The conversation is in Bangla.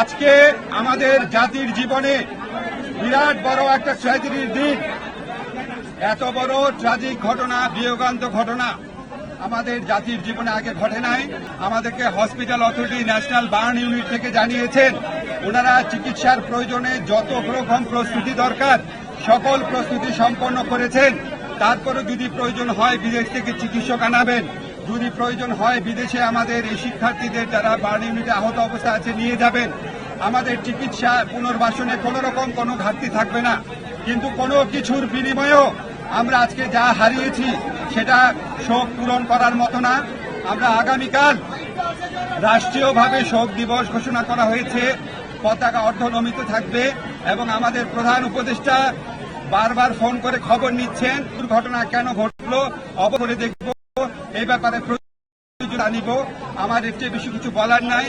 আজকে আমাদের জাতির জীবনে বিরাট বড় একটা ট্র্যাজেডির দিন। এত বড় ট্রাজিক ঘটনা, বিয়োগান্ত ঘটনা আমাদের জাতির জীবনে আগে ঘটে নাই। আমাদেরকে hospital authority national burn unit থেকে জানিয়েছেন। ওনারা চিকিৎসার প্রয়োজনে যত রকম প্রস্তুতি দরকার, সকল প্রস্তুতি সম্পন্ন করেছেন। তারপরে যদি প্রয়োজন হয়, বিদেশ থেকে চিকিৎসক আনাবেন। যদি প্রয়োজন হয় বিদেশে আমাদের এই শিক্ষার্থীদের যারা বার্ন ইউনিটে আহত অবস্থা আছে, নিয়ে যাবেন। আমাদের চিকিৎসা পুনর্বাসনে কোনো রকম কোনো ঘাটতি থাকবে না। কিন্তু কোনো কিছুর বিনিময়েও আমরা আজকে যা হারিয়েছি, সেটা শোক পূরণ করার মতো না। আমরা আগামীকাল রাষ্ট্রীয়ভাবে শোক দিবস ঘোষণা করা হয়েছে। পতাকা অর্ধনমিত থাকবে এবং আমাদের প্রধান উপদেষ্টা বারবার ফোন করে খবর নিচ্ছেন। দুর্ঘটনা কেন ঘটলো অবসরে দেখব। এই ব্যাপারে আনিব আমার এর চেয়ে বেশি কিছু বলার নাই।